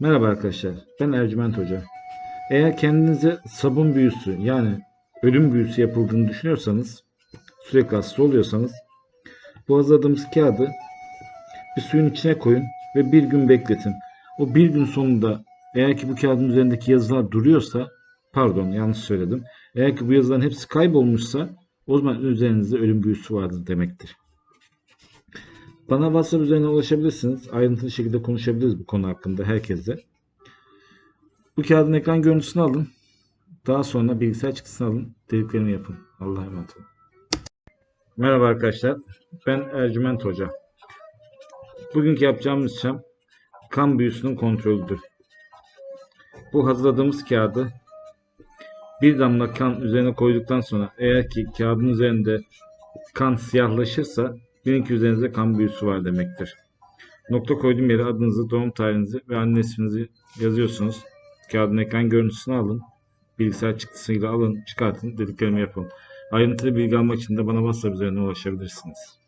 Merhaba arkadaşlar, ben Ercüment Hoca. Eğer kendinize sabun büyüsü yani ölüm büyüsü yapıldığını düşünüyorsanız, sürekli hasta oluyorsanız, bu hazırladığımız kağıdı bir suyun içine koyun ve bir gün bekletin. O bir gün sonunda eğer ki bu kağıdın üzerindeki yazılar duruyorsa, pardon yanlış söyledim, eğer ki bu yazıların hepsi kaybolmuşsa o zaman üzerinizde ölüm büyüsü vardır demektir. Bana WhatsApp üzerinden ulaşabilirsiniz. Ayrıntılı şekilde konuşabiliriz bu konu hakkında herkesle. Bu kağıdın ekran görüntüsünü alın. Daha sonra bilgisayar çıktısını alın. Dediklerimi yapın. Allah'a emanet olun. Merhaba arkadaşlar. Ben Ercüment Hoca. Bugünkü yapacağımız işlem kan büyüsünün kontrolüdür. Bu hazırladığımız kağıdı bir damla kan üzerine koyduktan sonra eğer ki kağıdın üzerinde kan siyahlaşırsa bilin ki üzerinizde kan büyüsü var demektir. Nokta koyduğum yere adınızı, doğum tarihinizi ve anne isminizi yazıyorsunuz. Kağıdın ekran görüntüsünü alın. Bilgisayar çıktısıyla alın, çıkartın, dediklerimi yapın. Ayrıntılı bilgi almak için de bana WhatsApp üzerinden ulaşabilirsiniz.